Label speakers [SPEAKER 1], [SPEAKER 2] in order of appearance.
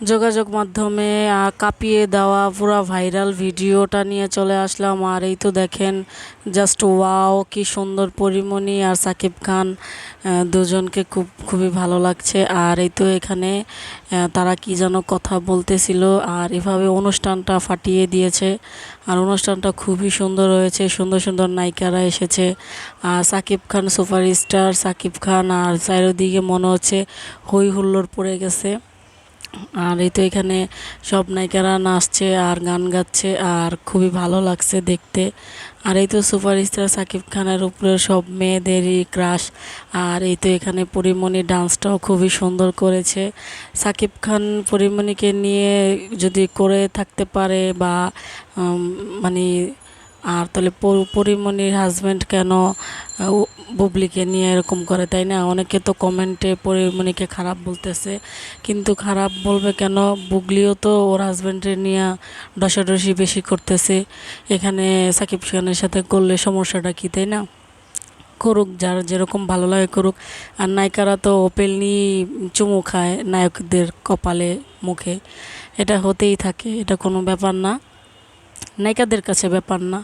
[SPEAKER 1] যোগাযোগ মাধ্যমে কাঁপিয়ে দেওয়া পুরো ভাইরাল ভিডিওটা নিয়ে চলে আসলাম। আর এই তো দেখেন জাস্ট ওয়াও কি সুন্দর পরিমণি আর সাকিব খান দুজনকে খুব, খুবই ভালো লাগছে। আর এই তো এখানে তারা কি যেন কথা বলতেছিল, আর এভাবে অনুষ্ঠানটা ফাটিয়ে দিয়েছে। আর অনুষ্ঠানটা খুবই সুন্দর হয়েছে, সুন্দর সুন্দর নায়িকারা এসেছে। আর সাকিব খান সুপারস্টার, সাকিব খান আর চারিদিকে মনে হচ্ছে হই হুল্লোড় পড়ে গেছে। আর এই তো এখানে সব নায়িকারা নাচছে আর গান গাচ্ছে আর খুবই ভালো লাগছে দেখতে। আর এই তো সুপারস্টার সাকিব খানের উপরে সব মেয়েদেরই ক্রাশ আর এই তো এখানে পরিমণি ডান্সটাও খুবই সুন্দর করেছে। সাকিব খান পরিমণিকে নিয়ে যদি করে থাকতে পারে বা মানে আর তাহলে পরি- পরিমণির হাজব্যান্ড কেন? বুবলিকে নিয়ে এরকম করে, তাই না? অনেকে তো কমেন্টে পরিমণিকে খারাপ বলতেছে, কিন্তু খারাপ বলবে কেন? বুবলিও তো ওর হাজব্যান্ডের নিয়ে ডসাডসি বেশি করতেছে। এখানে সাকিব খানের সাথে করলে সমস্যাটা কী, তাই না? করুক, যার যেরকম ভালো লাগে করুক। আর নায়িকারা তো ওপেল ওপেনলি চুমু খায় নায়কদের কপালে, মুখে। এটা হতেই থাকে, এটা কোনো ব্যাপার না। নায়িকাদের কাছে ব্যাপার না।